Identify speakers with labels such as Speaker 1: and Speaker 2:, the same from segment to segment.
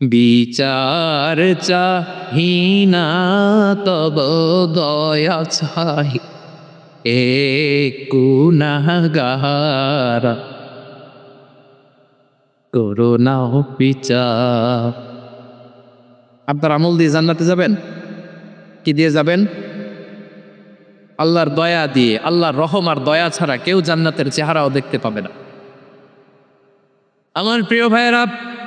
Speaker 1: বিচার চাহিনা তব দয়া চাই এ কুনাগার করোনা বিচার। আপনার আমল দিয়ে জান্নাতে যাবেন? কি দিয়ে যাবেন? আল্লাহর দয়া দিয়ে, আল্লাহর রহম আর দয়া ছাড়া কেউ জান্নাতের চেহারাও দেখতে পাবে না। আমার প্রিয় ভাইয়েরা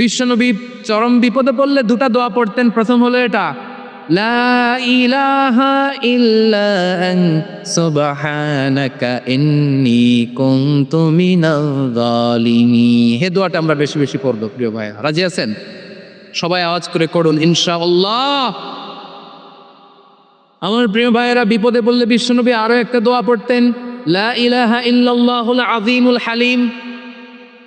Speaker 1: বিশ্বনবী চরম বিপদে পড়লে দুটা দোয়া পড়তেন। প্রথম হলো এটা, লা ইলাহা ইল্লা আন সুবহানাকা ইন্নী কুনতু মিনাল জালিমিন হে দোয়াটা আমরা বেশি বেশি পড়ব, প্রিয় ভাই রাজি আছেন? সবাই আওয়াজ করে করুন, ইনশাআল্লাহ। আমার প্রিয় ভাইয়েরা, বিপদে পড়লে বিশ্বনবী আরও একটা দোয়া পড়তেন, লা ইলাহা ইল্লাল্লাহুল আযীমুল হালিম।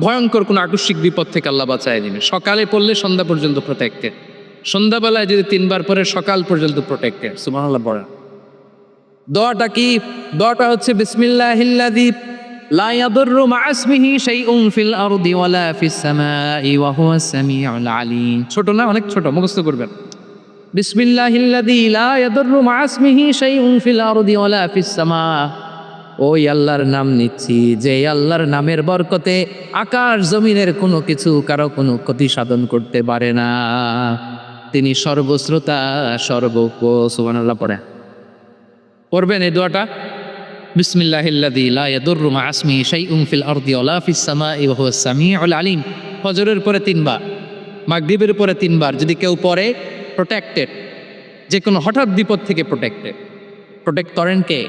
Speaker 1: ভয়ঙ্কর কোনো আকস্মিক বিপদ থেকে আল্লাহ বাঁচায় দিবে সকালে পড়লে সন্ধ্যা পর্যন্ত প্রোটেক্টেড সন্ধ্যাবেলায় যদি তিনবার পরে সকাল পর্যন্ত প্রোটেক্টেড সুবহানাল্লাহ, পড়েন। দোয়াটা কি? দোয়াটা হচ্ছে সামিউল আলিম। ছোট না, অনেক ছোট, মুখস্থ করবেন। সামা ওই আল্লাহর নাম নিচ্ছি, যে আল্লাহর নামের বরকতে আকাশ জমিনের কোনো কিছু কারও কোনো ক্ষতি সাধন করতে পারে না। তিনি সর্বশ্রোতা, সর্বজ্ঞ পড়ে। পড়বেন এই দোয়াটা? তিনবার তিনবার, যদি কেউ প্রোটেক্টেড যে কোনো হঠাৎ বিপদ থেকে প্রোটেক্টেড প্রোটেক্ট করেন কে?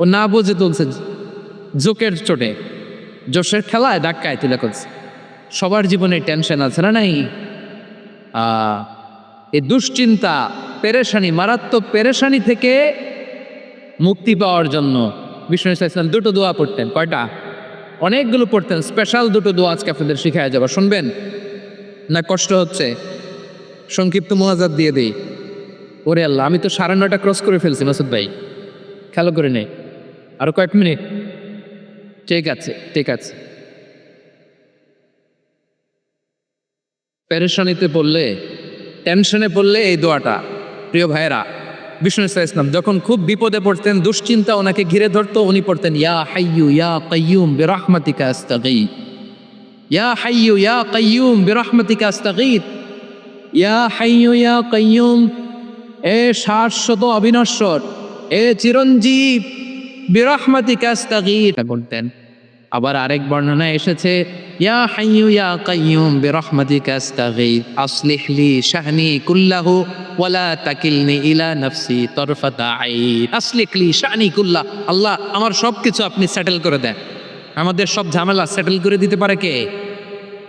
Speaker 1: ও না বুঝে তুলছে জোকের চোটে। জোশের খেলায় ধাক্কায় তুলে করছে সবার জীবনে টেনশন আছে না নাই? এই দুশ্চিন্তা, পেরেশানি, মারাত্মক পেরেশানি থেকে মুক্তি পাওয়ার জন্য বিষ্ণু দুটো দোয়া পড়তেন। কয়টা? অনেকগুলো পড়তেন। স্পেশাল দুটো দোয়া আজকে আপনাদের শিখায় যাব। শুনবেন? না কষ্ট হচ্ছে? সংক্ষিপ্ত মোয়াজাত দিয়ে দেই। ওরে আল্লাহ, আমি তো সাড়ে নটা ক্রস করে ফেলছি মাসুদ ভাই। খেলো করে নেই আরও কয়েক মিনিট। ঠিক আছে ঠিক আছে। পেরেশানিতে পড়লে, টেনশনে পড়লে এই দোয়াটা। প্রিয় ভাইয়েরা, বিষ্ণু ইসলাম, যখন খুব বিপদে পড়তেন, দুশ্চিন্তা ওনাকে ঘিরে ধরতো, উনি পড়তেন, ইয়া হাইয়ু ইয়া কাইয়ুম বিরাহমাতিকা আস্তাগীথ ইয়া হাইয়ু ইয়া কাইয়ুম বিরাহমাতিকা আস্তাগীথ ইয়া হাইয়ু ইয়া কাইয়ুম এ শাশ্বত অবিনশ্বর, এ চিরঞ্জীব বিরাহমাতিকা আস্তাগীথ বলতেন আবার আরেক বর্ণনা এসেছে, ইয়া হাইয়ু ইয়া কাইয়ুম বিরহমাতি আস্তাগীথ আসলিহলি শাহনি কুল্লাহু ওয়ালা তাকিলনি ইলা নফসি তরফাতা আইন। আসলিহলি শাহনি কুল্লাহ, আল্লাহ আমার সব কিছু আপনি সেটেল করে দেন। আমাদের সব ঝামেলা সেটেল করে দিতে পারে কে?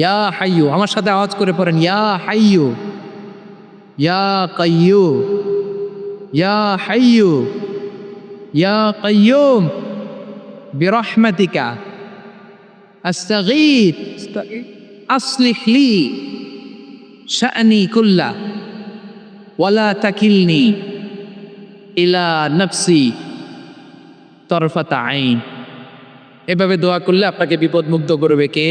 Speaker 1: ইয়া হাইয়ু, আমার সাথে আওয়াজ করে পড়েন, ইয়া হাইয়ু, ইয়া কাইয়ু, ইয়া হাইয়ু, ইয়া কাইয়ুম, বিরহমাতিকা আস্তাগীথ আসলিহ লি শাআনি কুল্লা, ওয়ালা তাকিলনি ইলা নফসি তরফাতা আইন। এভাবে দোয়া করলে আপনাকে বিপদমুক্ত করবে কে?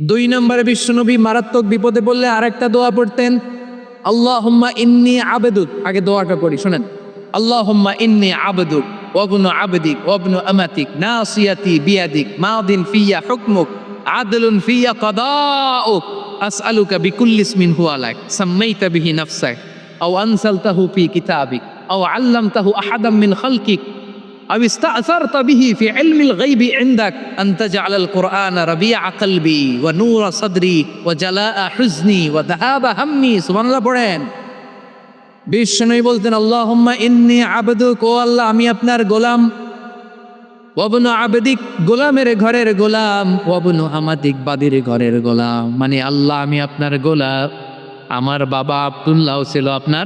Speaker 1: দুই নম্বরে বিশ্বনবী মারাত্মক বিপদে বললে আরেকটা দোয়া পড়তেন আল্লাহ ইন্নি আবেদুক। আগে দোয়াটা করি, শোনেন। আল্লাহ ইন্নি আবেদুক ওবনু আবেদিক ওবনু আমাতিক না সিয়াতি বিয়াদিক, মাদিন ফিয়া হুকমুক, আদলুন ফিয়া কদাউক, আসআলুকা বিকুল্লি ইসমিন হুয়া লাক, সাম্মাইতা বিহি নাফসাক, আও আনসালতাহু ফি কিতাবিক, আও আল্লামতাহু আহাদাম মিন খালকিক। أو استأثرت به في علم الغيب عندك أن تجعل القرآن ربيع قلبي ونور صدري وجلاء حزني وذهاب همي سبحان الله পড়েন বিষ্ণু বলতেন আল্লাহুম্মা ইন্নী আবদুক ও আল্লাহ আমি আপনার গোলাম ওয়াবনু আবেদিক গোলামের ঘরের গোলাম ওয়াবনু আমাদিক বাদির ঘরের গোলাম মানে আল্লাহ আমি আপনার গোলাম আমার বাবা আব্দুল্লাহ ছিল আপনার